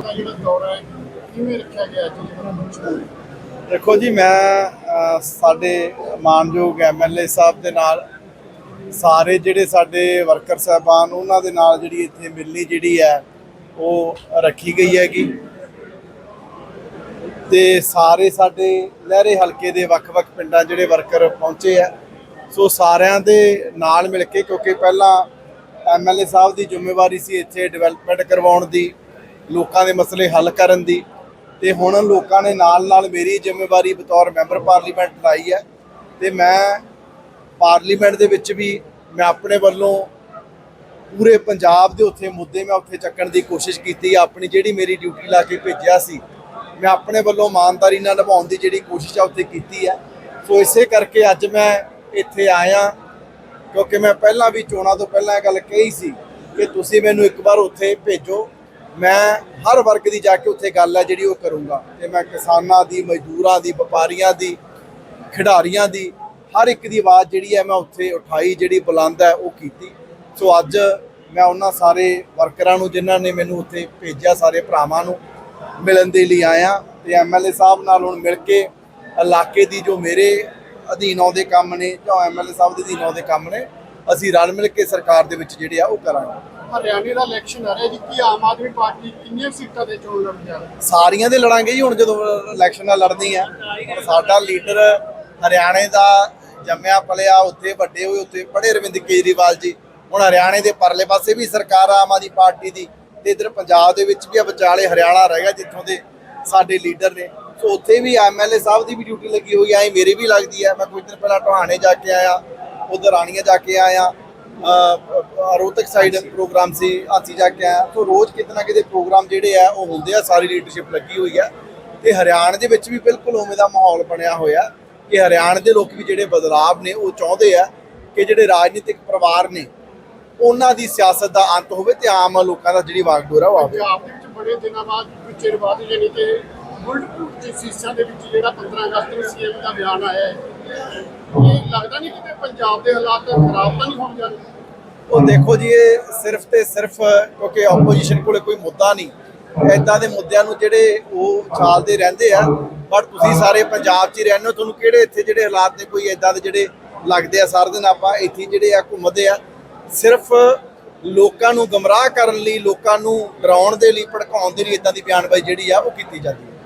ਜਿਹੜਾ ਦੌਰਾ ਹੈ ਕਿਵੇਂ ਰੱਖਿਆ ਗਿਆ ਅੱਜ ਦੇਖੋ ਜੀ ਮੈਂ ਅਹ, ਸਾਡੇ ਮਾਨਯੋਗ ਐਮਐਲਏ ਸਾਹਿਬ ਦੇ ਨਾਲ ਸਾਰੇ ਜਿਹੜੇ ਸਾਡੇ ਵਰਕਰ ਸਾਹਿਬਾਨ ਉਹਨਾਂ ਦੇ ਨਾਲ ਜਿਹੜੀ ਇੱਥੇ ਮਿਲਣੀ ਜਿਹੜੀ ਹੈ ਉਹ ਰੱਖੀ ਗਈ ਹੈਗੀ। ਤੇ ਸਾਰੇ ਸਾਡੇ ਲਹਿਰੇ ਹਲਕੇ ਦੇ ਵੱਖ-ਵੱਖ ਪਿੰਡਾਂ ਜਿਹੜੇ ਵਰਕਰ ਪਹੁੰਚੇ ਆ ਸੋ ਸਾਰਿਆਂ ਦੇ ਨਾਲ ਮਿਲ ਕੇ ਕਿਉਂਕਿ ਪਹਿਲਾਂ ਐਮਐਲਏ ਸਾਹਿਬ ਦੀ ਜ਼ਿੰਮੇਵਾਰੀ ਸੀ ਇੱਥੇ ਡਿਵੈਲਪਮੈਂਟ ਕਰਵਾਉਣ ਦੀ। ਲੋਕਾਂ ਦੇ ਮਸਲੇ ਹੱਲ ਕਰਨ ਦੀ ਤੇ ਹੁਣ ਲੋਕਾਂ ਨੇ ਨਾਲ-ਨਾਲ ਮੇਰੀ ਜ਼ਿੰਮੇਵਾਰੀ ਬਤੌਰ ਮੈਂਬਰ ਪਾਰਲੀਮੈਂਟ ਲਾਈ ਹੈ ਤੇ ਮੈਂ ਪਾਰਲੀਮੈਂਟ ਦੇ ਵਿੱਚ ਵੀ ਮੈਂ ਆਪਣੇ ਵੱਲੋਂ ਪੂਰੇ ਪੰਜਾਬ ਦੇ ਉੱਥੇ ਮੁੱਦੇ ਮੈਂ ਉੱਥੇ ਚੱਕਣ ਦੀ ਕੋਸ਼ਿਸ਼ ਕੀਤੀ, ਆਪਣੀ ਜਿਹੜੀ ਮੇਰੀ ਡਿਊਟੀ ਲਾ ਕੇ ਭੇਜਿਆ ਸੀ, ਮੈਂ ਆਪਣੇ ਵੱਲੋਂ ਇਮਾਨਦਾਰੀ ਨਾਲ ਨਿਭਾਉਣ ਦੀ ਜਿਹੜੀ ਕੋਸ਼ਿਸ਼ ਆ ਉੱਥੇ ਕੀਤੀ ਹੈ। ਸੋ ਇਸੇ ਕਰਕੇ ਅੱਜ ਮੈਂ ਇੱਥੇ ਆਇਆ, ਕਿਉਂਕਿ ਮੈਂ ਪਹਿਲਾਂ ਵੀ ਚੋਣਾਂ ਤੋਂ ਪਹਿਲਾਂ ਇਹ ਗੱਲ ਕਹੀ ਸੀ ਕਿ ਤੁਸੀਂ ਮੈਨੂੰ ਇੱਕ ਵਾਰ ਉੱਥੇ ਭੇਜੋ ਮੈਂ ਹਰ ਵਰਗ ਦੀ ਜਾ ਕੇ ਉੱਥੇ ਗੱਲ ਹੈ ਜਿਹੜੀ ਉਹ ਕਰੂੰਗਾ। ਤੇ ਮੈਂ ਕਿਸਾਨਾਂ ਦੀ, ਮਜ਼ਦੂਰਾਂ ਦੀ, ਵਪਾਰੀਆਂ ਦੀ, ਖਿਡਾਰੀਆਂ ਦੀ, ਹਰ ਇੱਕ ਦੀ ਆਵਾਜ਼ ਜਿਹੜੀ ਹੈ ਮੈਂ ਉੱਥੇ ਉਠਾਈ, ਜਿਹੜੀ ਬੁਲੰਦ ਹੈ ਉਹ ਕੀਤੀ। ਸੋ ਅੱਜ ਮੈਂ ਉਹਨਾਂ ਸਾਰੇ ਵਰਕਰਾਂ ਨੂੰ, ਜਿਨ੍ਹਾਂ ਨੇ ਮੈਨੂੰ ਉੱਥੇ ਭੇਜਿਆ, ਸਾਰੇ ਭਰਾਵਾਂ ਨੂੰ ਮਿਲਣ ਦੇ ਲਈ ਆਇਆ। ਤੇ ਐਮਐਲਏ ਸਾਹਿਬ ਨਾਲ ਹੁਣ ਮਿਲ ਕੇ ਇਲਾਕੇ ਦੀ ਜੋ ਮੇਰੇ ਅਧੀਨ ਆਉਂਦੇ ਕੰਮ ਨੇ ਜਾਂ ਐਮਐਲਏ ਸਾਹਿਬ ਦੇ ਅਧੀਨ ਆਉਂਦੇ ਕੰਮ ਨੇ, ਅਸੀਂ ਰਲ ਮਿਲ ਕੇ ਸਰਕਾਰ ਦੇ ਵਿੱਚ ਜਿਹੜੇ ਆ ਉਹ ਕਰਾਂਗੇ। ਹਰਿਆਣੇ ਦਾ ਇਲੈਕਸ਼ਨ ਆ ਰਿਹਾ ਜੀ, ਕੀ ਆਮ ਆਦਮੀ ਪਾਰਟੀ ਕਿੰਨੀਆਂ ਸੀਟਾਂ ਤੇ ਚੋਣ ਲੜਨ ਜਾ ਰਹੀ ਸਾਰੀਆਂ ਦੇ ਲੜਾਂਗੇ ਜੀ, ਹੁਣ ਜਦੋਂ ਇਲੈਕਸ਼ਨਾਂ ਲੜਨੀ ਆ ਸਾਡਾ ਲੀਡਰ ਹਰਿਆਣੇ ਦਾ ਜੰਮਿਆ, ਪਲਿਆ, ਉੱਥੇ ਵੱਡੇ ਹੋਏ, ਉੱਥੇ ਪੜ੍ਹੇ ਅਰਵਿੰਦ ਕੇਜਰੀਵਾਲ ਜੀ। ਹੁਣ ਹਰਿਆਣੇ ਦੇ ਪਰਲੇ ਪਾਸੇ ਵੀ ਸਰਕਾਰ ਆਮ ਆਦਮੀ ਪਾਰਟੀ ਦੀ ਤੇ ਇਧਰ ਪੰਜਾਬ ਦੇ ਵਿੱਚ ਵੀ ਆ, ਵਿਚਾਲੇ ਹਰਿਆਣਾ ਰਹਿ ਗਿਆ, ਜਿੱਥੋਂ ਦੇ ਸਾਡੇ ਲੀਡਰ ਨੇ। ਸੋ ਉੱਥੇ ਵੀ ਐਮਐਲਏ ਸਾਹਿਬ ਦੀ ਵੀ ਡਿਊਟੀ ਲੱਗੀ ਹੋਈ ਐ ਮੇਰੀ ਵੀ ਲੱਗਦੀ ਹੈ ਮੈਂ ਕੁਝ ਦਿਨ ਪਹਿਲਾਂ ਟਹਾਣੇ ਜਾ ਕੇ ਆਇਆ, ਉਧਰ ਰਾਣੀਆਂ ਜਾ ਕੇ ਆਇਆ। ਅ, ਰੋਹਤਕ ਸਾਈਡ ਪ੍ਰੋਗਰਾਮ ਸੀ ਹਾਥੀ ਜਾ ਕੇ ਆਇਆ ਸੋ ਰੋਜ਼ ਕਿਤੇ ਨਾ ਕਿਤੇ ਪ੍ਰੋਗਰਾਮ ਜਿਹੜੇ ਆ ਉਹ ਹੁੰਦੇ ਆ ਸਾਰੀ ਲੀਡਰਸ਼ਿਪ ਲੱਗੀ ਹੋਈ ਆ। ਤੇ ਹਰਿਆਣਾ ਦੇ ਵਿੱਚ ਵੀ ਬਿਲਕੁਲ ਉਵੇਂ ਦਾ ਮਾਹੌਲ ਬਣਿਆ ਹੋਇਆ ਕਿ ਹਰਿਆਣਾ ਦੇ ਲੋਕ ਵੀ ਜਿਹੜੇ ਬਦਲਾਵ ਨੇ ਉਹ ਚਾਹੁੰਦੇ ਆ ਕਿ ਜਿਹੜੇ ਰਾਜਨੀਤਿਕ ਪਰਿਵਾਰ ਨੇ ਉਹਨਾਂ ਦੀ ਸਿਆਸਤ ਦਾ ਅੰਤ ਹੋਵੇ ਤੇ ਆਮ ਲੋਕਾਂ ਦਾ ਜਿਹੜੀ ਵਾਗਡੋਰ ਆ ਉਹ ਆਵੇ। ਪੰਜਾਬ ਦੇ ਵਿੱਚ ਬੜੇ ਦਿਨਾਂ ਬਾਅਦ ਚਿਰ ਬਾਅਦ ਯਾਨੀ ਕਿ ਬੁਲਟਪੁਰ ਦੇ ਸੀਸਾਂ ਦੇ ਵਿੱਚ ਜਿਹੜਾ 15 ਅਗਸਤ ਨੂੰ ਸੀਐਮ ਦਾ ਬਿਆਨ ਆਇਆ ਹੈ, ਇਹ ਲੱਗਦਾ ਨਹੀਂ ਕਿਤੇ ਪੰਜਾਬ ਦੇ ਹਾਲਾਤ ਖਰਾਬ ਤਾਂ ਨਹੀਂ ਹੋਣ ਜਾ ਰਹੇ? ਉਹ ਦੇਖੋ ਜੀ, ਇਹ ਸਿਰਫ ਤੇ ਸਿਰਫ ਕਿਉਂਕਿ ਆਪੋਜੀਸ਼ਨ ਕੋਲੇ ਕੋਈ ਮੁੱਦਾ ਨਹੀਂ। ਐਦਾਂ ਦੇ ਮੁੱਦਿਆਂ ਨੂੰ ਜਿਹੜੇ ਉਹ ਚਾਲਦੇ ਰਹਿੰਦੇ ਆ ਬਟ ਤੁਸੀਂ ਸਾਰੇ ਪੰਜਾਬ 'ਚ ਹੀ ਰਹਿੰਦੇ ਹੋ, ਤੁਹਾਨੂੰ ਕਿਹੜੇ ਇੱਥੇ ਜਿਹੜੇ ਹਾਲਾਤ ਨੇ ਕੋਈ ਐਦਾਂ ਦੇ ਜਿਹੜੇ ਲੱਗਦੇ ਆ ਸਾਰਾ ਦਿਨ ਆਪਾਂ ਇੱਥੇ ਜਿਹੜੇ ਆ ਘੁੰਮਦੇ ਆ। ਸਿਰਫ ਲੋਕਾਂ ਨੂੰ ਗਮਰਾਹ ਕਰਨ ਲਈ, ਲੋਕਾਂ ਨੂੰ ਡਰਾਉਣ ਦੇ ਲਈ, ਭੜਕਾਉਣ ਦੇ ਲਈ ਇਦਾਂ ਦੀ ਬਿਆਨਬਾਜ਼ੀ ਜਿਹੜੀ ਆ ਉਹ ਕੀਤੀ ਜਾਂਦੀ ਹੈ।